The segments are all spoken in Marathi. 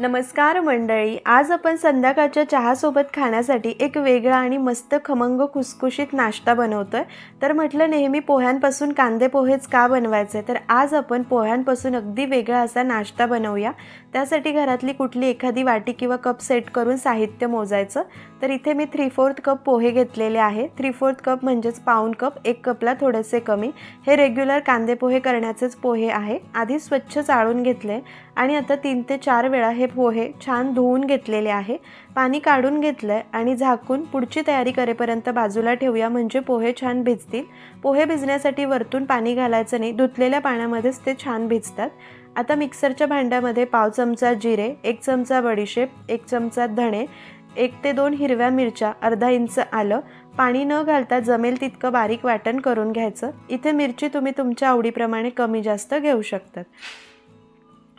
नमस्कार मंडळी आज आपण संध्याकाळच्या चहासोबत खाण्यासाठी एक वेगळा आणि मस्त खमंग खुसखुशीत नाश्ता बनवतो आहे तर म्हटलं नेहमी पोह्यांपासून कांदे पोहेच का बनवायचे? तर आज आपण पोह्यांपासून अगदी वेगळा असा नाश्ता बनवूया. त्यासाठी घरातली कुठली एखादी वाटी किंवा कप सेट करून साहित्य मोजायचं. तर इथे मी थ्री फोर्थ कप पोहे घेतलेले आहे. थ्री फोर्थ कप म्हणजेच पाऊन कप एक कपला थोडेसे कमी. हे रेग्युलर कांदे पोहे करण्याचेच पोहे आहे. आधी स्वच्छ चाळून घेतले आणि आता तीन ते चार वेळा हे पोहे छान धुवून घेतलेले आहे. पाणी काढून घेतलं आहे आणि झाकून पुढची तयारी करेपर्यंत बाजूला ठेवूया म्हणजे पोहे छान भिजतील. पोहे भिजण्यासाठी वरतून पाणी घालायचं नाही. धुतलेल्या पाण्यामध्येच ते छान भिजतात. आता मिक्सरच्या भांड्यामध्ये पाव चमचा जिरे एक चमचा बडीशेप एक चमचा धणे एक ते दोन हिरव्या मिरच्या अर्धा इंच आलं. पाणी न घालता जमेल तितकं बारीक वाटण करून घ्यायचं. इथे मिरची तुम्ही तुमच्या आवडीप्रमाणे कमी जास्त घेऊ शकतात.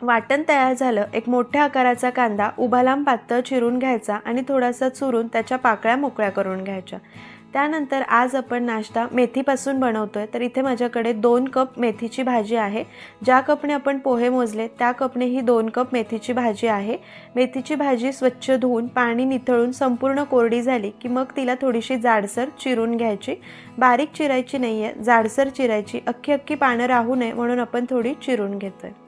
वाटण तयार झालं एक मोठ्या आकाराचा कांदा उभा लांब पातळ चिरून घ्यायचा आणि थोडासा चुरून त्याच्या पाकळ्या मोकळ्या करून घ्यायच्या. त्यानंतर आज आपण नाश्ता मेथीपासून बनवतो आहे तर इथे माझ्याकडे दोन कप मेथीची भाजी आहे. ज्या कपने आपण पोहे मोजले त्या कपने ही दोन कप मेथीची भाजी आहे. मेथीची भाजी स्वच्छ धुवून पाणी निथळून संपूर्ण कोरडी झाली की मग तिला थोडीशी जाडसर चिरून घ्यायची. बारीक चिरायची नाही आहे जाडसर चिरायची. अख्खी अख्खी पानं राहू नये म्हणून आपण थोडी चिरून घेतो आहे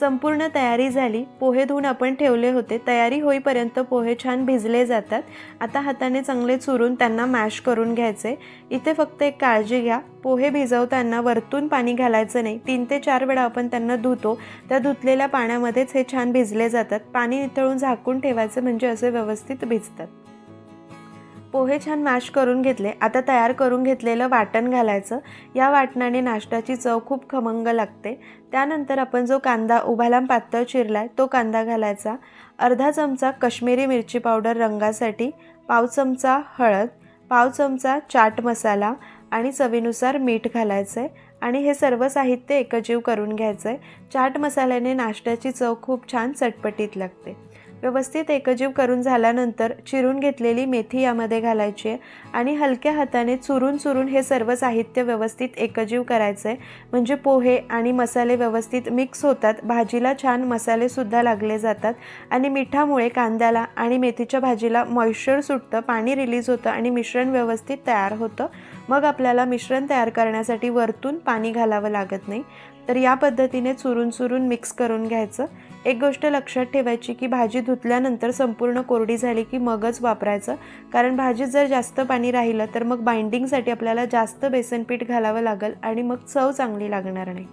संपूर्ण तयारी झाली. पोहे धुवून आपण ठेवले होते. तयारी होईपर्यंत पोहे छान भिजले जातात. आता हाताने चांगले चुरून त्यांना मॅश करून घ्यायचे. इथे फक्त एक काळजी घ्या. पोहे भिजवताना वरतून पाणी घालायचं नाही. तीन ते चार वेळा आपण त्यांना धुतो. त्या धुतलेल्या पाण्यामध्येच हे छान भिजले जातात. पाणी निथळून झाकून ठेवायचं म्हणजे असे व्यवस्थित भिजतात. पोहे छान मॅश करून घेतले. आता तयार करून घेतलेलं वाटण घालायचं. या वाटणाने नाश्त्याची चव खूप खमंग लागते. त्यानंतर आपण जो कांदा उभालाम पातळ चिरलाय तो कांदा घालायचा. अर्धा चमचा कश्मीरी मिरची पावडर रंगासाठी पाव चमचा हळद पाव चमचा चाट मसाला आणि चवीनुसार मीठ घालायचं आहे आणि हे सर्व साहित्य एकजीव करून घ्यायचं आहे चाट मसाल्याने नाश्त्याची चव खूप छान चटपटीत लागते. व्यवस्थित एकजीव करून झाल्यानंतर चिरून घेतलेली मेथी यामध्ये घालायची आहे आणि हलक्या हाताने चुरून चुरून हे सर्व साहित्य व्यवस्थित एकजीव करायचं आहे म्हणजे पोहे आणि मसाले व्यवस्थित मिक्स होतात. भाजीला छान मसालेसुद्धा लागले जातात आणि मिठामुळे कांद्याला आणि मेथीच्या भाजीला मॉइश्चर सुटतं पाणी रिलीज होतं आणि मिश्रण व्यवस्थित तयार होतं. मग आपल्याला मिश्रण तयार करण्यासाठी वरतून पाणी घालावं लागत नाही. तर या पद्धतीने चुरून चुरून मिक्स करून घ्यायचं. एक गोष्ट लक्षात ठेवायची की भाजी धुतल्यानंतर संपूर्ण कोरडी झाली की मगच वापरायचं. कारण भाजीत जर जास्त पाणी राहिलं तर मग बाइंडिंगसाठी आपल्याला जास्त बेसनपीठ घालावं लागेल आणि मग चव चांगली लागणार नाही.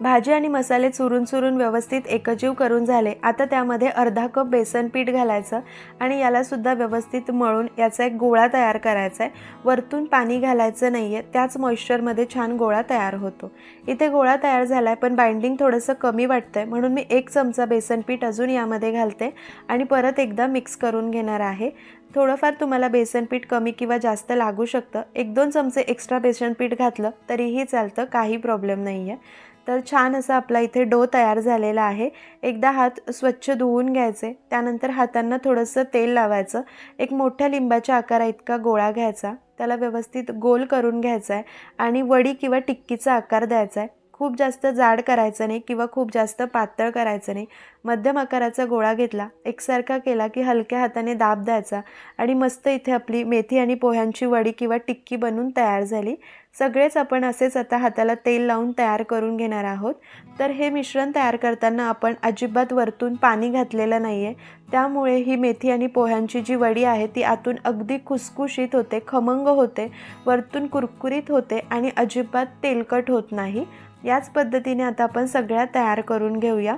भाजी आणि मसाले चुरून चुरून व्यवस्थित एकजीव करून झाले. आता त्यामध्ये अर्धा कप बेसन पीठ घालायचं आणि यालासुद्धा व्यवस्थित मळून याचा एक गोळा तयार करायचा आहे वरतून पाणी घालायचं नाही आहे त्याच मॉइश्चरमध्ये छान गोळा तयार होतो. इथे गोळा तयार झाला आहे पण बाइंडिंग थोडंसं कमी वाटतं आहे म्हणून मी एक चमचा बेसन पीठ अजून यामध्ये घालते आणि परत एकदा मिक्स करून घेणार आहे. थोडंफार तुम्हाला बेसन पीठ कमी किंवा जास्त लागू शकतं. एक दोन चमचे एक्स्ट्रा बेसन पीठ घातलं तरीही चालतं काही प्रॉब्लेम नाही आहे तर छान असा आपला इथे डो तयार झालेला आहे. एकदा हात स्वच्छ धुवून घ्यायचे त्यानंतर हातांना थोडंसं तेल लावायचं. एक मोठ्या लिंबाच्या आकारा इतका गोळा घ्यायचा. त्याला व्यवस्थित गोल करून घ्यायचा आहे आणि वडी किंवा टिक्कीचा आकार द्यायचा आहे. खूप जास्त जाड करायचं नाही किंवा खूप जास्त पातळ करायचं नाही. मध्यम आकाराचा गोळा घेतला. एकसारखा केला की हलक्या हाताने दाब द्यायचा आणि मस्त इथे आपली मेथी आणि पोह्यांची वडी किंवा टिक्की बनून तयार झाली. सगळेच आपण असेच आता हाताला तेल लावून तयार करून घेणार आहोत. तर हे मिश्रण तयार करताना आपण अजिबात वरतून पाणी घातलेलं नाही आहे त्यामुळे ही मेथी आणि पोह्यांची जी वडी आहे ती आतून अगदी खुसखुशीत होते खमंग होते वरतून कुरकुरीत होते आणि अजिबात तेलकट होत नाही. याच पद्धतीने आता आपण सगळ्या तयार करून घेऊया.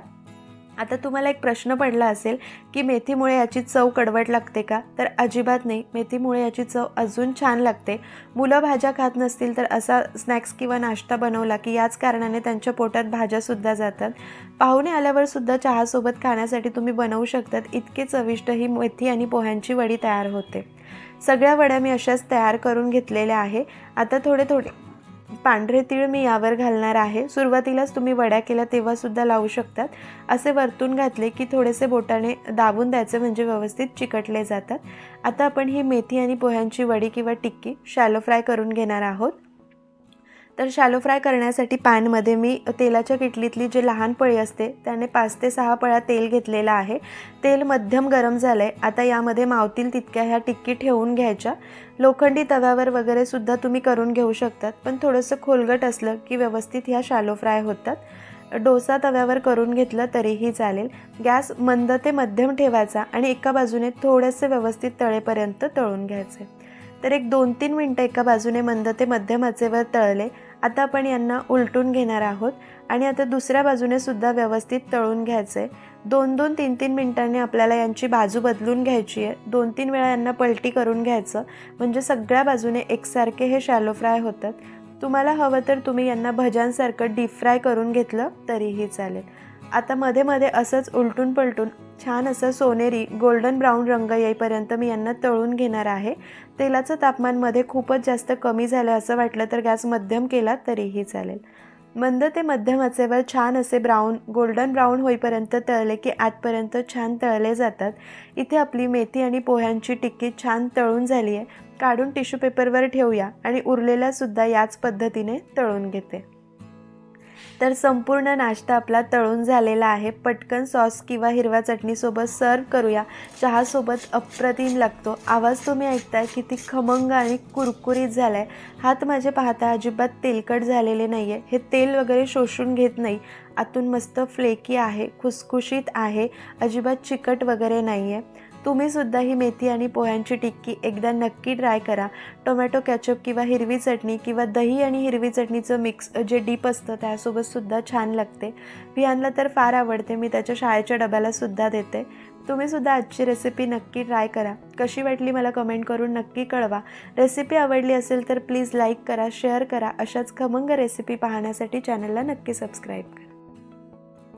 आता तुम्हाला एक प्रश्न पडला असेल की मेथीमुळे याची चव कडवट लागते का? तर अजिबात नाही. मेथीमुळे याची चव अजून छान लागते. मुलं भाज्या खात नसतील तर असा स्नॅक्स किंवा नाश्ता बनवला की याच कारणाने त्यांच्या पोटात भाज्यासुद्धा जातात. पाहुणे आल्यावरसुद्धा चहासोबत खाण्यासाठी तुम्ही बनवू शकतात. इतके चविष्ट ही मेथी आणि पोह्यांची वडी तयार होते. सगळ्या वड्या मी अशाच तयार करून घेतलेल्या आहे. आता थोडे थोडे पांढरे तीळ मी यावर घालणार आहे. सुरुवातीलाच तुम्ही वड्या केल्या तेव्हासुद्धा लावू शकतात. असे वरतून घातले की थोडेसे बोटाने दाबून द्यायचे म्हणजे व्यवस्थित चिकटले जातात. आता आपण ही मेथी आणि पोह्यांची वडी किंवा टिक्की शॅलो फ्राय करून घेणार आहोत. तर शॅलो फ्राय करण्यासाठी पॅनमध्ये मी तेलाच्या किटलीतली जी लहान पळी असते त्याने पाच ते सहा पळ्या तेल घेतलेलं आहे. तेल मध्यम गरम झालं आहे आता यामध्ये मावतील तितक्या ह्या टिक्की ठेवून घ्यायच्या. लोखंडी तव्यावर वगैरे सुद्धा तुम्ही करून घेऊ शकतात पण थोडंसं खोलगट असलं की व्यवस्थित ह्या शॅलो फ्राय होतात. डोसा तव्यावर करून घेतलं तरीही चालेल. गॅस मंद ते मध्यम ठेवायचा आणि एका बाजूने थोडेसे व्यवस्थित तळेपर्यंत तळून घ्यायचे. तर एक दोन तीन मिनटं एका बाजूने मंद ते मध्यम आचेवर तळले. आता आपण यांना उलटून घेणार आहोत आणि आता दुसऱ्या बाजूने सुद्धा व्यवस्थित तळून घ्यायचं आहे दोन दोन तीन तीन मिनटांनी आपल्याला यांची बाजू बदलून घ्यायची आहे. दोन तीन वेळा यांना पलटी करून घ्यायचं. म्हणजे सगळ्या बाजूने एकसारखे हे शॅलो फ्राय होतात. तुम्हाला हवं तर तुम्ही यांना भज्यांसारखं डीप फ्राय करून घेतलं तरीही चालेल. आता मध्ये मध्ये असंच उलटून पलटून छान असं सोनेरी गोल्डन ब्राऊन रंग येईपर्यंत मी यांना तळून घेणार आहे. तेलाचं तापमानमध्ये खूपच जास्त कमी झालं असं वाटलं तर गॅस मध्यम केला तरीही चालेल. मंद ते मध्यम आचेवर छान असे ब्राऊन गोल्डन ब्राऊन होईपर्यंत तळले की आतपर्यंत छान तळले जातात. इथे आपली मेथी आणि पोह्यांची टिक्की छान तळून झाली आहे काढून टिश्यू पेपरवर ठेवूया आणि उरलेल्यासुद्धा याच पद्धतीने तळून घेते. तर संपूर्ण नाश्ता आपला तळून झालेला आहे. पटकन सॉस किंवा हिरव्या चटणीसोबत सर्व करूया. चहासोबत अप्रतिम लागतो. आवाज तुम्ही ऐकताय किती खमंग आणि कुरकुरीत झाला आहे हात माझे पाहता अजिबात तेलकट झालेले नाही आहे हे तेल वगैरे शोषून घेत नाही. आतून मस्त फ्लेकी आहे खुसखुशीत आहे. अजिबात चिकट वगैरे नाही आहे तुम्हीसुद्धा ही मेथी आणि पोह्यांची टिक्की एकदा नक्की ट्राय करा. टोमॅटो कॅचअप किंवा हिरवी चटणी किंवा दही आणि हिरवी चटणीचं मिक्स जे डीप असतं त्यासोबतसुद्धा छान लागते. विहानला तर फार आवडते मी त्याच्या शाळेच्या डब्यालासुद्धा देते. तुम्हीसुद्धा आजची रेसिपी नक्की ट्राय करा. कशी वाटली मला कमेंट करून नक्की कळवा. रेसिपी आवडली असेल तर प्लीज लाईक करा शेअर करा. अशाच खमंग रेसिपी पाहण्यासाठी चॅनलला नक्की सबस्क्राईब करा.